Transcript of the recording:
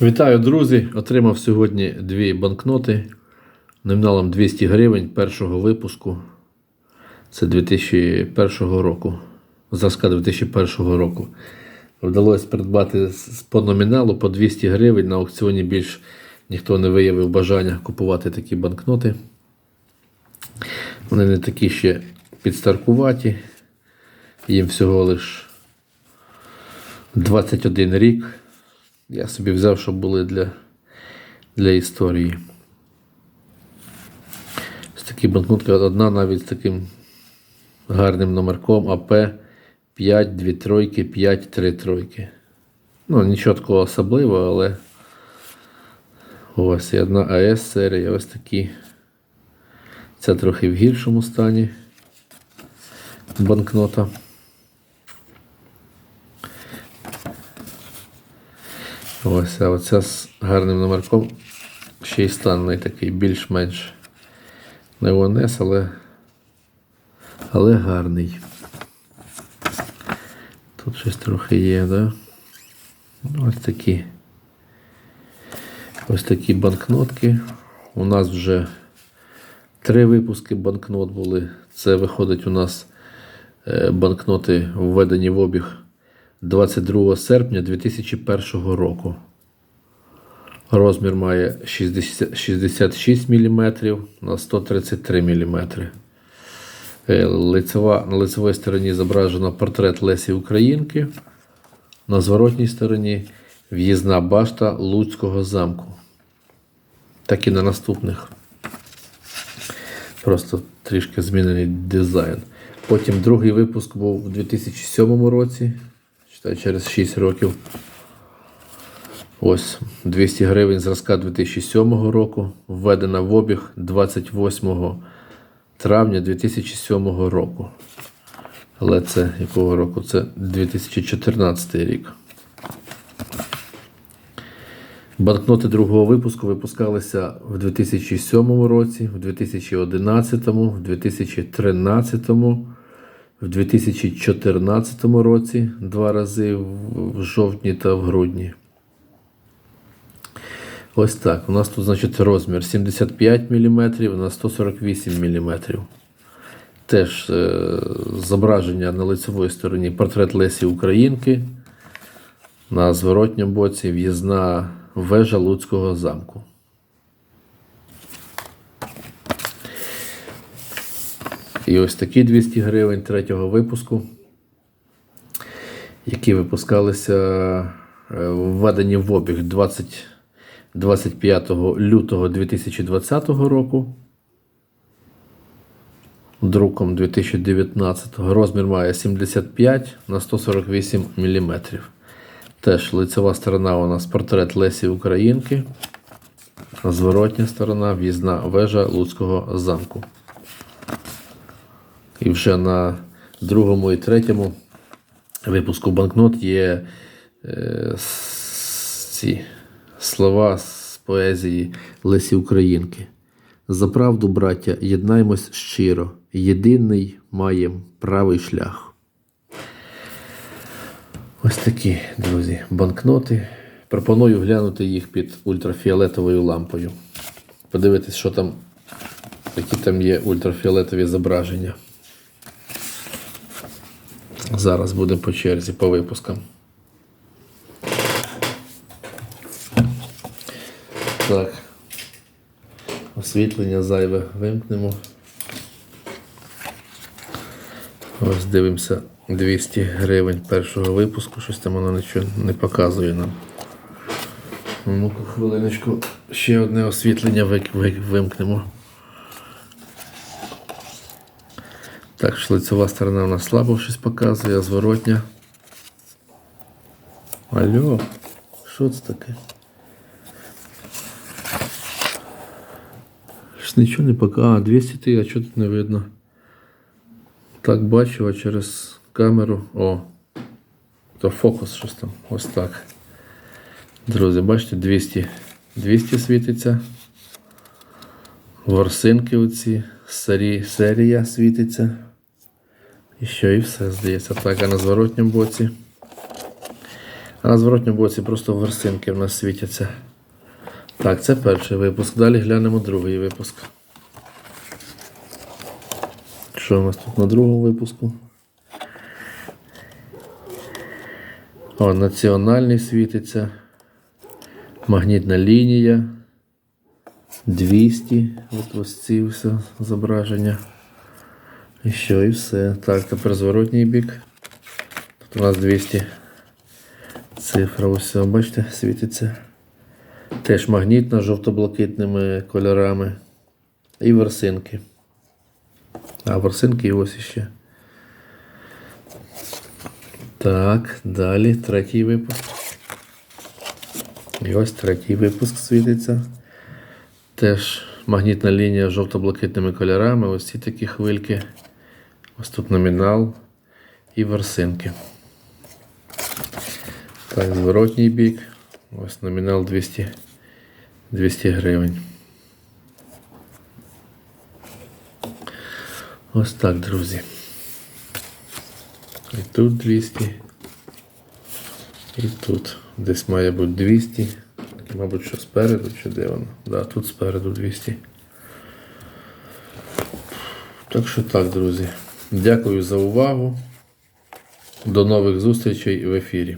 Вітаю, друзі! Отримав сьогодні дві банкноти номіналом 200 гривень першого випуску. Це 2001 року. Зразка 2001 року. Вдалося придбати по номіналу по 200 гривень. На аукціоні більш ніхто не виявив бажання купувати такі банкноти. Вони не такі ще підстаркуваті. Їм всього лиш 21 рік. Я собі взяв, щоб були для, для історії. Ось такі банкнотки, одна навіть з таким гарним номерком АП 5, 2 тройки, 5, 3 тройки. Ну, нічого такого особливого, але ось і одна АС серія, ось такі. Це трохи в гіршому стані банкнота. Ось, а оця з гарним номерком ще й станний такий більш-менш не ОНС, але, але гарний. Тут щось трохи є, да? Ось такі. Ось такі банкнотки. У нас вже три випуски банкнот були. Це виходить у нас е, банкноти введені в обіг 22 серпня 2001 року. Розмір має 60 66 мм на 133 мм. Лицева, на лицевій стороні зображено портрет Лесі Українки. На зворотній стороні в'їзна башта Луцького замку. Так і на наступних. Просто трішки змінений дизайн. Потім другий випуск був у 2007 році, читай, через 6 років. Ось 200 гривень зразка 2007 року, введена в обіг 28 травня 2007 року. Але це якого року? Це 2014 рік. Банкноти другого випуску випускалися в 2007 році, в 2011, в 2013, в 2014 році два рази в жовтні та в грудні. Ось так. У нас тут, значить, розмір 75 мм на 148 мм. Теж е, зображення на лицевій стороні портрет Лесі Українки. На зворотньому боці в'їзна вежа Луцького замку. І ось такі 200 гривень третього випуску, які випускалися е, введені в обіг 20, 25 лютого 2020 року. Друком 2019 розмір має 75 на 148 мм. Теж лицева сторона у нас портрет Лесі Українки. Зворотня сторона в'їзна вежа Луцького замку. І вже на другому і третьому випуску банкнот є е, ці слова з поезії Лесі Українки. За правду, браття, єднаймось щиро, єдиний маєм правий шлях. Ось такі, друзі, банкноти. Пропоную глянути їх під ультрафіолетовою лампою. Подивитись, що там, які там є ультрафіолетові зображення. Зараз будемо по черзі по випускам. Так. Освітлення зайве вимкнемо. Ось дивимося 200 гривень першого випуску. Щось там воно нічого не показує нам. Ну-ка, хвилиночку. Ще одне освітлення вимкнемо. Так, шлицева сторона у нас слабо щось показує, а зворотня. Алло, що це таке? Щось нічого не показує. А, 200 ти, а чого тут не видно? Так бачу, а через камеру. О, то фокус щось там. Ось так. Друзі, бачите, 200, 200 світиться. Ворсинки оці, серія світиться. І що і все, здається. Так, а на зворотньому боці А на зворотньому боці просто ворсинки в нас світяться. Так, це перший випуск. Далі глянемо другий випуск. Що у нас тут на другому випуску? О, національний світиться. Магнітна лінія. 200. От ось ці все зображення. І що, і все. Так, тепер зворотній бік. Тут у нас 200 цифра. Ось бачите, світиться. Теж магнітна жовто-блакитними кольорами. І ворсинки. А ворсинки і ось іще. Так, далі третій випуск. І ось третій випуск світиться. Теж магнітна лінія жовто-блакитними кольорами. Ось ці такі хвильки. Ось тут номінал і ворсинки. Так, зворотній бік. Ось номінал 200, 200 гривень. Ось так, друзі. І тут 200. І тут десь має бути 200. Мабуть, що спереду чи де воно? Да, тут спереду 200. Так що так, друзі. Дякую за увагу. До нових зустрічей в ефірі.